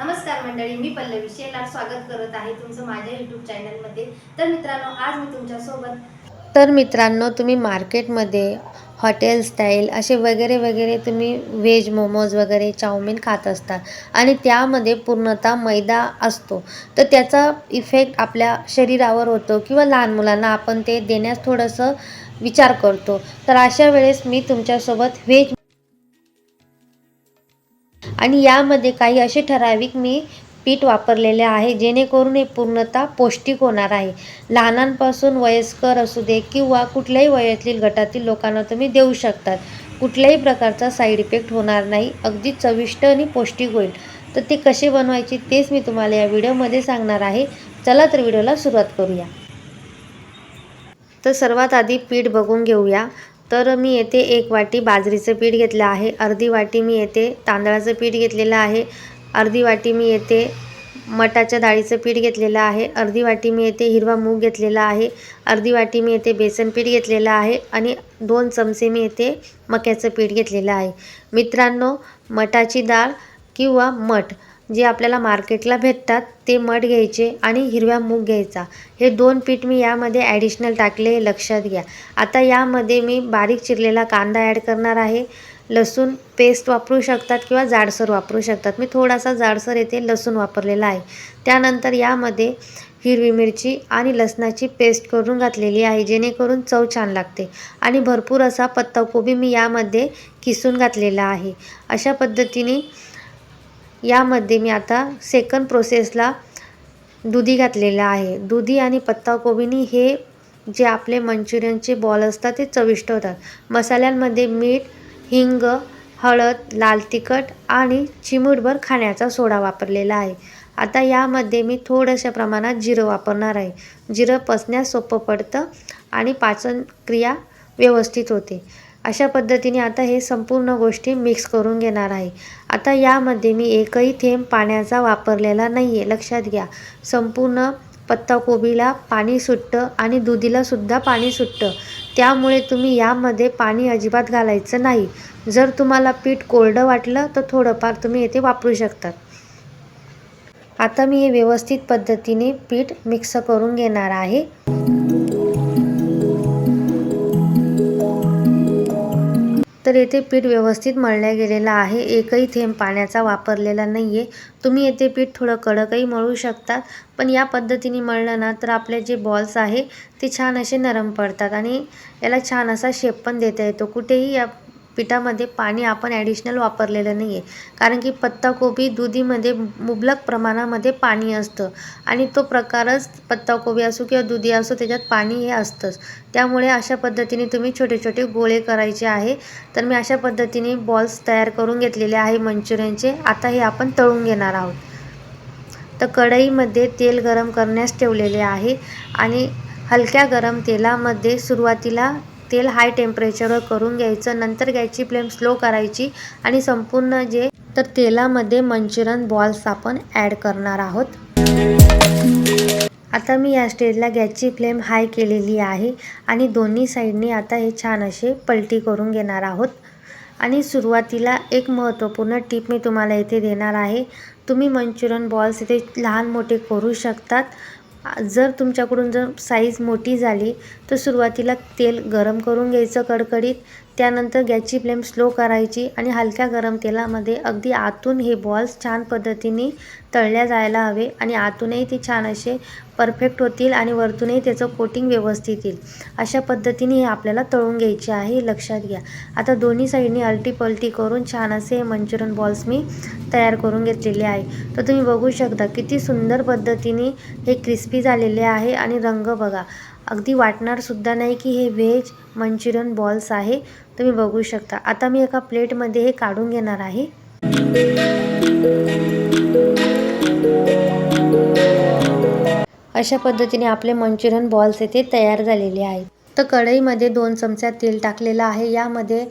नमस्कार मंडळी मी पल्लवी शेलार स्वागत करत आहे तुमचं माझ्या यूट्यूब चॅनलमध्ये तर मित्रांनो आज मी तुमच्यासोबत तर मित्रांनो तुम्ही मार्केटमध्ये हॉटेल स्टाईल असे वगैरे वगैरे तुम्ही व्हेज मोमोज वगैरे चाऊमिन खात असतात आणि त्यामध्ये पूर्णतः मैदा असतो. तर त्याचा इफेक्ट आपल्या शरीरावर होतो किंवा लहान मुलांना आपण ते देण्यास थोडंसं विचार करतो. तर अशा वेळेस मी तुमच्यासोबत व्हेज आणि यामध्ये काही असे ठराविक मी पीठ वापरलेले आहे जेणेकरून हे पूर्णतः पौष्टिक होणार आहे. लहानांपासून वयस्कर असू दे किंवा कुठल्याही वयातील गटातील लोकांना तुम्ही देऊ शकतात. कुठल्याही प्रकारचा साईड इफेक्ट होणार नाही. अगदी चविष्ट आणि पौष्टिक होईल. तर ते कसे बनवायचे तेच मी तुम्हाला या व्हिडिओमध्ये सांगणार आहे. चला तर व्हिडिओला सुरुवात करूया. तर सर्वात आधी पीठ बघून घेऊया. तर मी येथे एक वाटी बाजरीचं पीठ घेतलं आहे. अर्धी वाटी मी येथे तांदळाचं पीठ घेतलेलं आहे. अर्धी वाटी मी येथे मटाच्या डाळीचं पीठ घेतलेलं आहे. अर्धी वाटी मी येथे हिरवा मूग घेतलेला आहे. अर्धी वाटी मी येथे बेसन पीठ घेतलेलं आहे आणि दोन चमचे मी येथे मक्याचं पीठ घेतलेलं आहे. मित्रांनो मटाची डाळ किंवा मठ जे आपल्याला मार्केटला भेटतात ते मठ घ्यायचे आणि हिरव्या मूग घ्यायचा. हे दोन पीठ मी यामध्ये ॲडिशनल टाकले हे लक्षात घ्या. आता यामध्ये मी बारीक चिरलेला कांदा ॲड करणार आहे. लसूण पेस्ट वापरू शकतात किंवा जाडसर वापरू शकतात. मी थोडासा जाडसर येथे लसूण वापरलेला आहे. त्यानंतर यामध्ये हिरवी मिरची आणि लसणाची पेस्ट करून घातलेली आहे जेणेकरून चव छान लागते. आणि भरपूर असा पत्ताकोबी मी यामध्ये किसून घातलेला आहे. अशा पद्धतीने यामध्ये मी आता सेकंड प्रोसेसला दुधी घातलेलं आहे. दुधी आणि पत्ताकोबीनी हे जे आपले मंचुरियनचे बॉल असतात ते चविष्ट होतात. मसाल्यांमध्ये मीठ हिंग हळद लाल तिखट आणि चिमूटभर खाण्याचा सोडा वापरलेला आहे. आता यामध्ये मी थोड्याशा प्रमाणात जिरं वापरणार आहे. जिरं पचण्यास सोपं पडतं आणि पाचन क्रिया व्यवस्थित होते. अशा पद्धतीने आता हे संपूर्ण गोष्टी मिक्स करून घेणार आहे. आता यामध्ये मी एकही थेंब पाण्याचा वापरलेला नाही आहे लक्षात घ्या. संपूर्ण पत्ताकोबीला पाणी सुटतं आणि दुधीलासुद्धा पाणी सुटतं. त्यामुळे तुम्ही यामध्ये पाणी अजिबात घालायचं नाही. जर तुम्हाला पीठ कोरडं वाटलं तर थोडंफार तुम्ही येथे वापरू शकतात. आता मी हे व्यवस्थित पद्धतीने पीठ मिक्स करून घेणार आहे. तर येथे पीठ व्यवस्थित मळल्या गेलेलं आहे. एकही थेंब पाण्याचा वापरलेला नाही आहे तुम्ही येथे पीठ थोडं कडकही मळू शकतात पण या पद्धतीने मळलं ना तर आपले जे बॉल्स आहे ते छान असे नरम पडतात आणि याला छान असा शेप पण देता येतो. कुठेही या पिठामध्ये पाणी आपण ॲडिशनल वापरलेलं नाही आहे कारण की पत्ताकोबी दुधीमध्ये मुबलक प्रमाणामध्ये पाणी असतं. आणि तो प्रकारच पत्ताकोबी असो किंवा दुधी असो त्याच्यात पाणी हे असतंच. त्यामुळे अशा पद्धतीने तुम्ही छोटे छोटे गोळे करायचे आहे. तर मी अशा पद्धतीने बॉल्स तयार करून घेतलेले आहे मंचुरियनचे. आता हे आपण तळून घेणार आहोत. तर कढईमध्ये तेल गरम करण्यास ठेवलेले आहे. आणि हलक्या गरम तेलामध्ये सुरुवातीला तेल हाय टेम्परेचरवर करून घ्यायचं. नंतर गॅसची फ्लेम स्लो करायची आणि संपूर्ण जे तर तेलामध्ये मंचुरियन बॉल्स आपण ॲड करणार आहोत. आता मी या स्टेजला गॅसची फ्लेम हाय केलेली आहे आणि दोन्ही साईडनी आता हे छान असे पलटी करून घेणार आहोत. आणि सुरुवातीला एक महत्त्वपूर्ण टीप मी तुम्हाला इथे देणार आहे. तुम्ही मंचुरियन बॉल्स इथे लहान मोठे करू शकतात. जर तुमच्याकडून जर साईज मोठी झाली तर सुरुवातीला तेल गरम करून घ्यायचं कडकडीत. त्यानंतर गॅसची फ्लेम स्लो करायची आणि हलक्या गरम तेलामध्ये अगदी आतून हे बॉल्स छान पद्धतीने तळल्या जायला हवे आणि आतूनही ते छान असे परफेक्ट होतील आणि वरतूनही त्याचं कोटिंग व्यवस्थित येईल. अशा पद्धतीने हे आपल्याला तळून घ्यायचे आहे हे लक्षात घ्या. आता दोन्ही साईडनी अलटी पलटी करून छान असे मंचुरियन बॉल्स मी तयार करून घेतलेले आहे. तर तुम्ही बघू शकता किती सुंदर पद्धतीने हे क्रिस्पी झालेले आहे आणि रंग बघा. अगदी वाटणारसुद्धा नाही की हे व्हेज मंचुरियन बॉल्स आहे. तुम्ही बघू शकता. आता मी एका प्लेटमध्ये हे काढून घेणार आहे. अशा पद्धतीने आपले मंचुरियन बॉल्स येथे तयार झालेले आहेत. तर कढईमध्ये दोन चमचा तेल टाकलेलं आहे. यामध्ये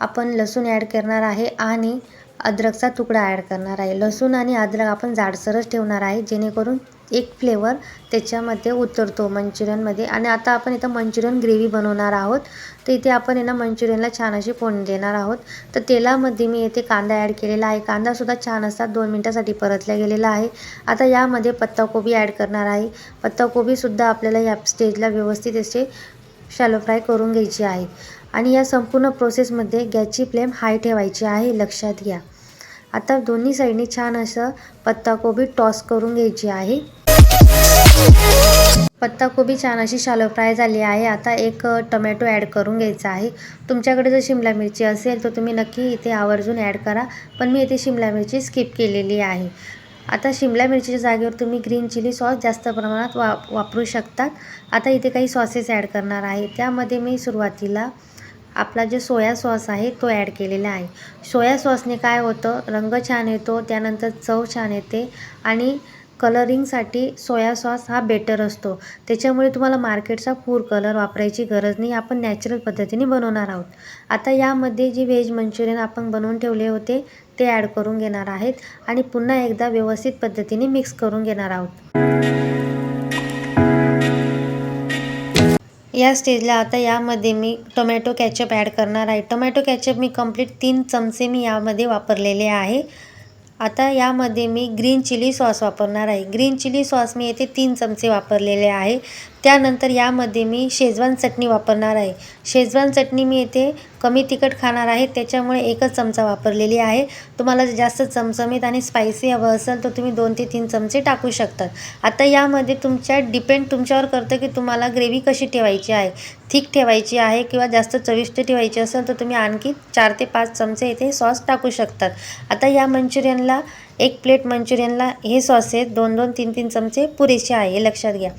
आपण लसूण ॲड करणार आहे आणि अद्रकचा तुकडा ॲड करणार आहे. लसूण आणि अद्रक आपण जाडसरच ठेवणार आहे जेणेकरून एक फ्लेवर त्याच्यामध्ये उतरतो मंचुरियनमध्ये. आणि आता आपण इथं मंचुरियन ग्रेव्ही बनवणार आहोत. तर इथे आपण आहे ना मंचुरियनला छान अशी फोडणी देणार आहोत. तर तेलामध्ये मी इथे कांदा ॲड केलेला आहे. कांदासुद्धा छान असा दोन मिनटासाठी परतला गेलेला आहे. आता यामध्ये पत्ताकोबी ॲड करणार आहे. पत्ताकोबीसुद्धा आपल्याला या स्टेजला व्यवस्थित असे शॅलो फ्राय करून घ्यायची आहे. आणि या संपूर्ण प्रोसेसमध्ये गॅसची फ्लेम हाय ठेवायची आहे. लक्षात घ्या. आता दोन्ही साईडनी छान असं पत्ताकोबी टॉस करून घ्यायची आहे. पत्ताकोबी छान अशी शालो फ्राय झाली आहे. आता एक टोमॅटो ॲड करून घ्यायचा आहे. तुमच्याकडे जर शिमला मिरची असेल तर तुम्ही नक्की इथे आवर्जून ॲड करा. पण मी इथे शिमला मिरची स्किप केलेली आहे. आता शिमला मिरचीच्या जागेवर तुम्ही ग्रीन चिली सॉस जास्त प्रमाणात वा वापरू शकतात. आता इथे काही सॉसेस ॲड करणार आहे. त्यामध्ये मी सुरुवातीला आपला जे सोया सॉस आहे तो ॲड केलेला आहे. सोया सॉसने काय होतं? रंग छान येतो त्यानंतर चव छान येते आणि कलरिंगसाठी सोया सॉस हा बेटर असतो. त्याच्यामुळे तुम्हाला मार्केटचा पूर कलर वापरायची गरज नाही. आपण नॅचरल पद्धतीने बनवणार आहोत. आता यामध्ये जे व्हेज मंचुरियन आपण बनवून ठेवले होते ते ॲड करून घेणार आहेत आणि पुन्हा एकदा व्यवस्थित पद्धतीने मिक्स करून घेणार आहोत. या स्टेजला आता यामध्ये मी टोमॅटो कॅचअप ॲड करणार आहे. टोमॅटो कॅचअप मी कंप्लीट तीन चमचे मी यामध्ये वापरलेले आहे. आता यामध्ये मी ग्रीन चिली सॉस वापरणार आहे. ग्रीन चिली सॉस मी येथे तीन चमचे वापरलेले आहे. त्यानंतर यामध्ये मी शेजवान चटणी वापरणार आहे. शेजवान चटणी मी येथे कमी तिखट खाणार आहे. त्याच्यामुळे एकच चमचा वापरलेली आहे. तुम्हाला जर जास्त चमचमीत आणि स्पायसी हवं असेल तर तुम्ही दोन ते तीन चमचे टाकू शकतात. आता यामध्ये तुमच्या डिपेंड तुमच्यावर करतं की तुम्हाला ग्रेव्ही कशी ठेवायची आहे. थिक ठेवायची आहे किंवा जास्त चविष्ट ठेवायची असेल तर तुम्ही आणखी चार ते पाच चमचे इथे सॉस टाकू शकतात. आता या मंचुरियनला एक प्लेट मंचुरियनला हे सॉसेस दोन दोन तीन तीन चमचे पुरेसे आहे. हे लक्षात घ्या.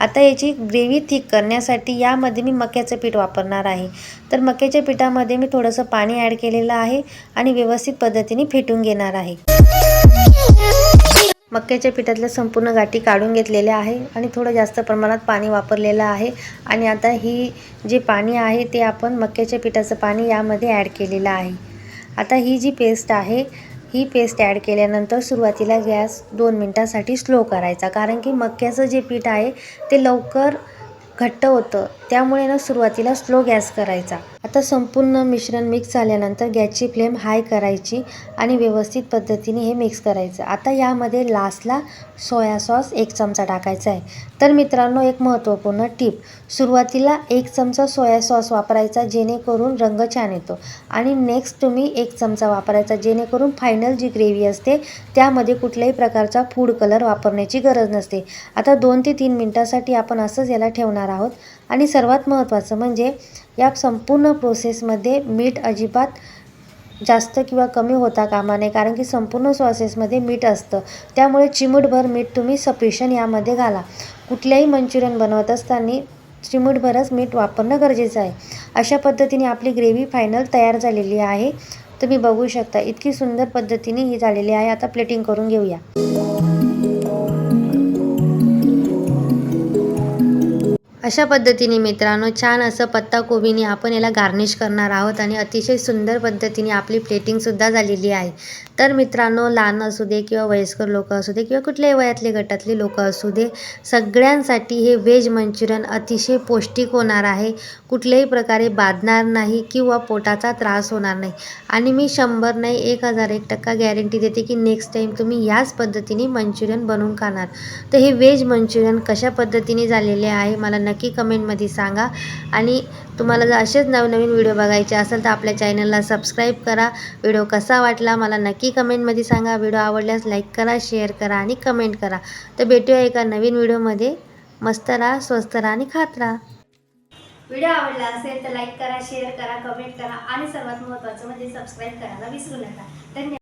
आता याची ग्रेव्ही थिक करण्यासाठी यामध्ये मी मक्याचं पीठ वापरणार आहे. तर मक्याच्या पिठामध्ये मी थोडंसं पाणी ॲड केलेलं आहे आणि व्यवस्थित पद्धतीने फेटून घेणार आहे. मक्याच्या पिठातल्या संपूर्ण गाठी काढून घेतलेल्या आहे आणि थोडं जास्त प्रमाणात पाणी वापरलेलं आहे. आणि आता ही जे पाणी आहे ते आपण मक्याच्या पिठाचं पाणी यामध्ये ॲड केलेलं आहे. आता ही जी पेस्ट आहे ही पेस्ट ॲड केल्यानंतर सुरुवातीला गॅस दोन मिनटासाठी स्लो करायचा. कारण की मक्याचं जे पीठ आहे ते लवकर घट्ट होतं. त्यामुळे ना सुरुवातीला स्लो गॅस करायचा. आता संपूर्ण मिश्रण मिक्स झाल्यानंतर गॅसची फ्लेम हाय करायची आणि व्यवस्थित पद्धतीने हे मिक्स करायचं. आता यामध्ये लास्टला सोया सॉस एक चमचा टाकायचा आहे. तर मित्रांनो एक महत्त्वपूर्ण टीप. सुरुवातीला एक चमचा सोया सॉस वापरायचा जेणेकरून रंग छान येतो. आणि नेक्स्ट तुम्ही एक चमचा वापरायचा जेणेकरून फायनल जी ग्रेव्ही असते त्यामध्ये कुठल्याही प्रकारचा फूड कलर वापरण्याची गरज नसते. आता दोन ते तीन मिनटासाठी आपण असंच याला ठेवणार आहोत. आणि सर्वात महत्त्वाचं म्हणजे या संपूर्ण प्रोसेसमध्ये मीठ अजिबात जास्त किंवा कमी होता कामा नये कारण की संपूर्ण सॉसेसमध्ये मीठ असतं. त्यामुळे चिमूटभर मीठ तुम्ही सफिशियंट यामध्ये घाला. कुठल्याही मंचुरियन बनवत असताना चिमूटभरच मीठ वापरणं गरजेचं आहे. अशा पद्धतीने आपली ग्रेव्ही फायनल तयार झालेली आहे. तुम्ही बघू शकता इतकी सुंदर पद्धतीने ही झालेली आहे. आता प्लेटिंग करून घेऊया. अशा पद्धतीने मित्रांनो छान असं पत्ताकोबीने आपण याला गार्निश करणार आहोत आणि अतिशय सुंदर पद्धतीने आपली प्लेटिंगसुद्धा झालेली आहे. तर मित्रांनो लहान असू दे किंवा वयस्कर लोक असू दे किंवा कुठल्याही वयातले गटातले लोक असू दे सगळ्यांसाठी हे व्हेज मंचुरियन अतिशय पौष्टिक होणार आहे. कुठल्याही प्रकारे बाधणार नाही किंवा पोटाचा त्रास होणार नाही. आणि मी शंभर नाही एक हजार एक टक्का गॅरंटी देते की नेक्स्ट टाईम तुम्ही याच पद्धतीने मंचुरियन बनवून खाणार. तर हे व्हेज मंचुरियन कशा पद्धतीने झालेले आहे मला नक्की कमेंटमध्ये सांगा. आणि तुम्हाला जर असेच नवनवीन व्हिडिओ बघायचे असेल तर आपल्या चॅनलला सबस्क्राईब करा. व्हिडिओ कसा वाटला मला नक्की कमेंटमध्ये सांगा. व्हिडिओ आवडल्यास लाईक करा शेअर करा आणि कमेंट करा. तर भेटूया एका नवीन व्हिडिओमध्ये. मस्त राहा स्वस्त राहा आणि खात राहा. व्हिडिओ आवडला असेल तर लाईक करा शेअर करा कमेंट करा आणि सर्वात महत्त्वाचं म्हणजे सबस्क्राईब करायला विसरू नका. धन्यवाद.